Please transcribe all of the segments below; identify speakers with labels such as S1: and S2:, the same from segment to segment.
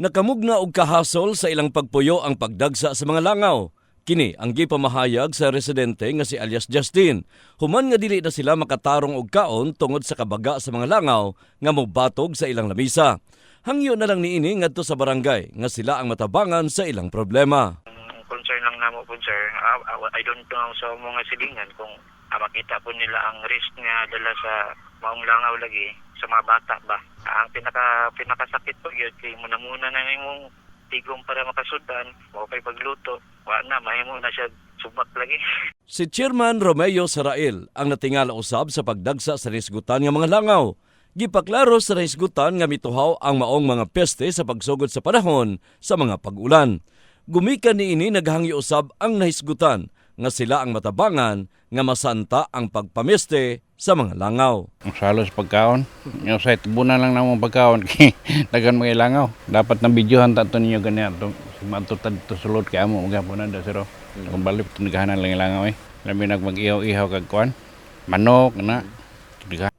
S1: Nakamugna og kahasol sa ilang pagpuyo ang pagdagsa sa mga langaw. Kini ang gipamahayag sa residente nga si alias Justin. Human nga dili na sila makatarong og kaon tungod sa kabaga sa mga langaw nga mobatog sa ilang lamisa. Hangyo na lang niini ngadto sa barangay nga sila ang matabangan sa ilang problema.
S2: Concern lang namo po sir, ah, ah, I don't know sa mga silingan kung ah, makita po nila ang risk nga dala sa maong langaw lagi sa mga bata ba. Ang pinaka pinakasakit po yun kay muna muna na imong tigong para makasudan, o kay pagluto, wa na mahimo na siya subak lagi.
S1: Si Chairman Romeo Sarail ang natingala usab sa pagdagsa sa risgutan nga mga langaw. Gipaklaro sa risgutan nga mituhaw ang maong mga peste sa pagsugod sa panahon sa mga pag-ulan. Gumikan ni ini naghangyo usab ang nahisgutan nga sila ang matabangan nga masanta ang pagpameste sa mga langaw.
S3: Ang salo sa pagkaon. Yung sa tibunan lang namang pagkaon. Dagan mga ilangaw. Dapat na videohan tato ninyo ganyan. Ito, si matutad to sulod kaya mo. Mga po na da siro. Kung balik, tinagahanan lang ilangaw eh. Labi nag mag-ihaw-ihaw kag kuan. Manok na.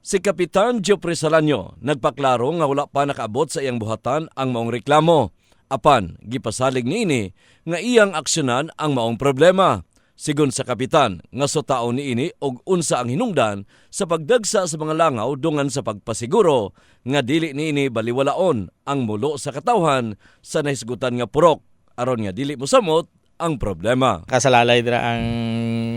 S1: Si Kapitan Jopre Salanyo nagpaklaro nga wala pa nakaabot sa iyang buhatan ang maong reklamo. Apan, gipasalig niini nga iyang aksyonan ang maong problema. Sigon sa kapitan, nga so taon niini og unsa ang hinungdan sa pagdagsa sa mga langaw dungan sa pagpasiguro nga dili niini baliwalaon ang mulo sa katawhan sa nahisgutan nga purok aron nga dili mosamot ang problema.
S4: kasalalay dira ang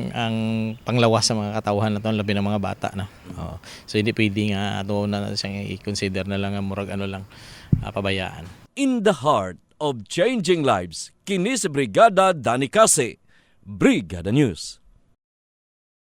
S4: ang panglawas sa mga katawhan na labi ng mga bata no. Oo. So hindi pwede nga ato na siyang i-consider na lang nga murag ano lang ah, pabayaan.
S1: In the heart of changing lives, kini si Brigada Dani Brygga News.